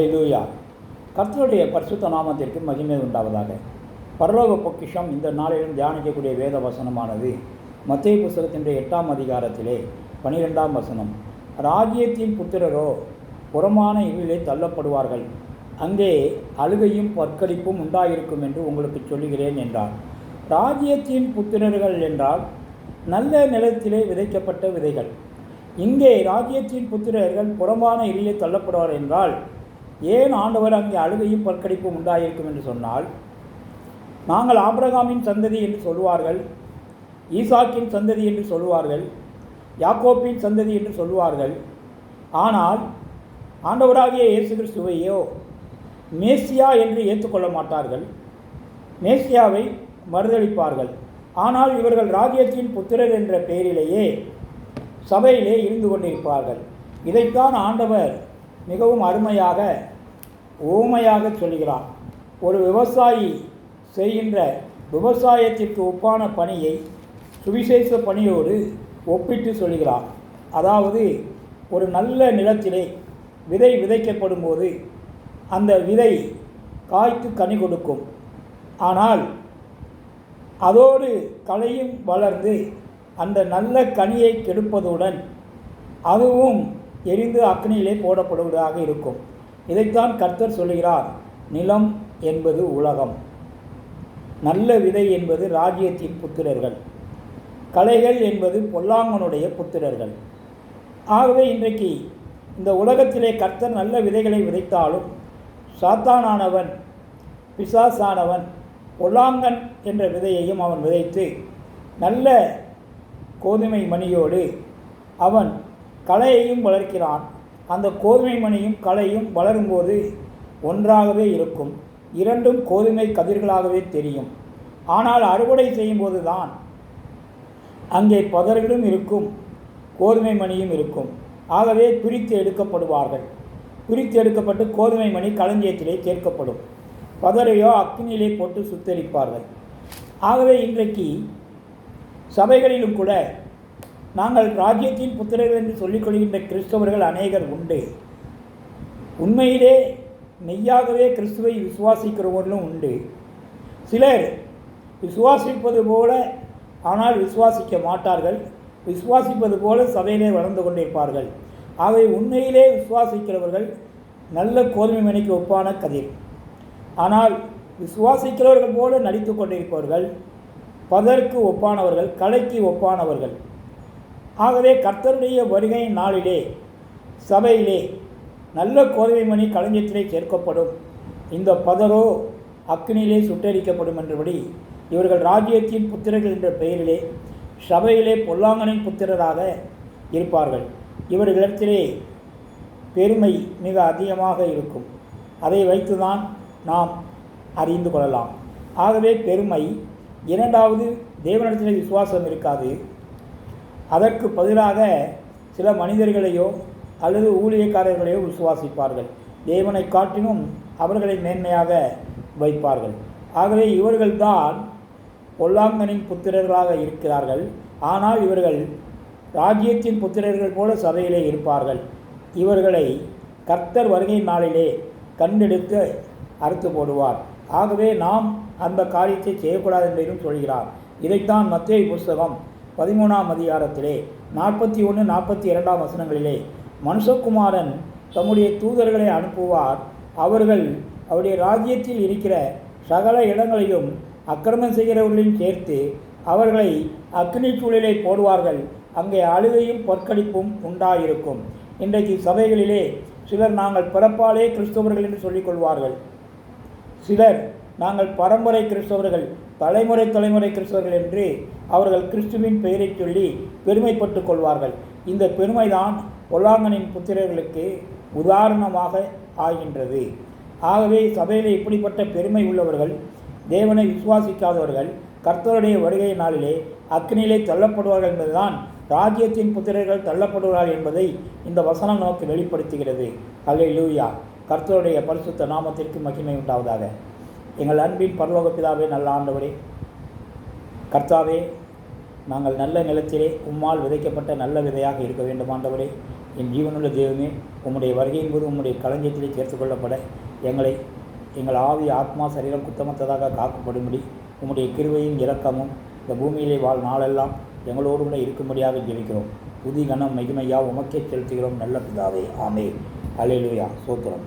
லூயா கர்த்தருடைய பரிசுத்த நாமத்திற்கு மகிமை உண்டாவதாக. பரலோக பொக்கிஷம் இந்த நாளிலும் தியானிக்கக்கூடிய வேத வசனமானது. மத்திய புஸ்தகத்தினுடைய எட்டாம் அதிகாரத்திலே பனிரெண்டாம் வசனம். ராஜ்யத்தின் புத்திரரோ புறமான இருளிலே தள்ளப்படுவார்கள். அங்கே அழுகையும் பற்களிப்பும் உண்டாயிருக்கும் என்று உங்களுக்கு சொல்லுகிறேன் என்றார். ராஜ்யத்தின் புத்திரர்கள் என்றால் நல்ல நிலத்திலே விதைக்கப்பட்ட விதைகள். இங்கே ராஜ்யத்தின் புத்திரர்கள் புறமான இருளிலே தள்ளப்படுவார் என்றால் ஏன் ஆண்டவர் அங்கே அழுகையும் பற்கடிப்பும் உண்டாயிருக்கும் என்று சொன்னால் நாங்கள் ஆபிரகாமின் சந்ததி என்று சொல்வார்கள் ஈசாக்கின் சந்ததி என்று சொல்லுவார்கள் யாக்கோப்பின் சந்ததி என்று சொல்வார்கள் ஆனால் ஆண்டவராகிய இயேசு கிறிஸ்துவையோ மேசியா என்று ஏற்றுக்கொள்ள மாட்டார்கள். மேசியாவை மறுதளிப்பார்கள். ஆனால் இவர்கள் ராஜ்யத்தின் புத்திரர் என்ற பெயரிலேயே சபையிலே இருந்து கொண்டிருப்பார்கள். இதைத்தான் ஆண்டவர் மிகவும் அருமையாக ஊமையாக சொல்கிறார். ஒரு விவசாயி செய்கின்ற விவசாயத்திற்கு ஒப்பான பணியை சுவிசேஷ பணியோடு ஒப்பிட்டு சொல்கிறார். அதாவது ஒரு நல்ல நிலத்திலே விதை விதைக்கப்படும் போது அந்த விதை காய்த்து கனி கொடுக்கும். ஆனால் அதோடு களையும் வளர்ந்து அந்த நல்ல கனியை கெடுப்பதுடன் அதுவும் எரிந்து அக்னியிலே போடப்படுவதாக இருக்கும். இதைத்தான் கர்த்தர் சொல்கிறார் நிலம் என்பது உலகம். நல்ல விதை என்பது ராஜ்யத்தின் புத்திரர்கள். கலைகள் என்பது பொல்லாங்கனுடைய புத்திரர்கள். ஆகவே இன்றைக்கு இந்த உலகத்திலே கர்த்தர் நல்ல விதைகளை விதைத்தாலும் சாத்தானானவன் பிசாசானவன் பொல்லாங்கன் என்ற விதையையும் அவன் விதைத்து நல்ல கோதுமை மணியோடு அவன் கலையையும் வளர்க்கிறான். அந்த கோதுமை மணியும் கலையும் வளரும்போது ஒன்றாகவே இருக்கும். இரண்டும் கோதுமை கதிர்களாகவே தெரியும். ஆனால் அறுவடை செய்யும்போது தான் அங்கே பதர்களும் இருக்கும் கோதுமை மணியும் இருக்கும். ஆகவே பிரித்து எடுக்கப்படுவார்கள். பிரித்து எடுக்கப்பட்டு கோதுமை மணி களஞ்சியத்திலே சேர்க்கப்படும். பதரையோ அக்னியிலே போட்டு சுத்தரிப்பார்கள். ஆகவே இன்றைக்கு சபைகளிலும் கூட நாங்கள் ராஜ்யத்தின் புத்திரர்கள் என்று சொல்லிக் கொள்கின்ற கிறிஸ்தவர்கள் அநேகர் உண்டு. உண்மையிலே மெய்யாகவே கிறிஸ்துவை விசுவாசிக்கிறவர்களும் உண்டு. சிலர் விசுவாசிப்பது போல ஆனால் விசுவாசிக்க மாட்டார்கள். விசுவாசிப்பது போல சபையிலே வளர்ந்து கொண்டிருப்பார்கள். ஆகவே உண்மையிலே விசுவாசிக்கிறவர்கள் நல்ல கோதுமை மணிக்கு ஒப்பான கதிர். ஆனால் விசுவாசிக்கிறவர்கள் போல நடித்து கொண்டிருப்பவர்கள் பதற்கு ஒப்பானவர்கள் கலைக்கு ஒப்பானவர்கள். ஆகவே கர்த்தருடைய வருகையின் நாளிலே சபையிலே நல்ல கோதுமை மணி களஞ்சியத்திலே சேர்க்கப்படும். இந்த பதரோ அக்னியிலே சுட்டரிக்கப்படும் என்றபடி இவர்கள் ராஜ்யத்தின் புத்திரர்கள் என்ற பெயரிலே சபையிலே பொல்லாங்கனின் புத்திரராக இருப்பார்கள். இவர்களிடத்திலே பெருமை மிக அதிகமாக இருக்கும். அதை வைத்துதான் நாம் அறிந்து கொள்ளலாம். ஆகவே பெருமை இரண்டாவது தேவனிடத்தில் விசுவாசம் இருக்காது. அதற்கு பதிலாக சில மனிதர்களையோ அல்லது ஊழியக்காரர்களையோ விசுவாசிப்பார்கள். தேவனை காட்டினும் அவர்களை மேன்மையாக வைப்பார்கள். ஆகவே இவர்கள்தான் பொல்லாங்கனின் புத்திரர்களாக இருக்கிறார்கள். ஆனால் இவர்கள் ராஜ்யத்தின் புத்திரர்கள் போல சபையிலே இருப்பார்கள். இவர்களை கர்த்தர் வருகை நாளிலே கண்டெடுத்து அறுத்து போடுவார். ஆகவே நாம் அந்த காரியத்தை செய்யக்கூடாது என்பதையும் சொல்கிறார். இதைத்தான் மத்திய புஸ்தகம் பதிமூணாம் அதிகாரத்திலே நாற்பத்தி ஒன்று நாற்பத்தி இரண்டாம் வசனங்களிலே மனுஷகுமாரன் தம்முடைய தூதர்களை அனுப்புவார். அவர்கள் அவருடைய ராஜ்யத்தில் இருக்கிற சகல இடங்களையும் அக்கிரமம் செய்கிறவர்களையும் சேர்த்து அவர்களை அக்னி சூழலை போடுவார்கள். அங்கே அழுகையும் பொற்களிப்பும் உண்டாயிருக்கும். இன்றைக்கு சபைகளிலே சிலர் நாங்கள் பிறப்பாலே கிறிஸ்தவர்கள் என்று சொல்லிக் கொள்வார்கள் சிலர் நாங்கள் பரம்பரை கிறிஸ்தவர்கள் தலைமுறை தலைமுறை கிறிஸ்தவர்கள் என்று அவர்கள் கிறிஸ்துவின் பெயரை சொல்லி பெருமைப்பட்டு கொள்வார்கள். இந்த பெருமைதான் பொல்லாங்கனின் புத்திரர்களுக்கு உதாரணமாக ஆகின்றது. ஆகவே சபையில் இப்படிப்பட்ட பெருமை உள்ளவர்கள் தேவனை விசுவாசிக்காதவர்கள் கர்த்தருடைய வருகை நாளிலே அக்னியிலே தள்ளப்படுவார்கள் என்பதுதான் ராஜ்யத்தின் புத்திரர்கள் தள்ளப்படுவார்கள் என்பதை இந்த வசனம் நோக்கி வெளிப்படுத்துகிறது. அல்லை லூயா கர்த்தருடைய பரிசுத்த நாமத்திற்கு மகிமை உண்டாவதாக. எங்கள் அன்பின் பரலோக பிதாவே நல்ல ஆண்டவரே. கர்த்தாவே நாங்கள் நல்ல நிலத்திலே உம்மால் விதைக்கப்பட்ட நல்ல விதையாக இருக்க வேண்டும் ஆண்டவரே. என் ஜீவனுள்ள தெய்வமே உம்முடைய வருகையின் போது உம்முடைய களஞ்சியத்திலே சேர்த்து கொள்ளப்பட. எங்களை எங்கள் ஆவி ஆத்மா சரீரம் குத்தமற்றதாக காக்கப்படும்படி உம்முடைய கிருவையும் இரக்கமும் இந்த பூமியிலே வாழ் நாளெல்லாம் எங்களோடு கூட இருக்கும்படியாக ஜெபிக்கிறோம். புதி கணம் உமக்கே செலுத்துகிறோம். நல்ல பிதாவே ஆமே அலையிலுயா சோத்திரம்.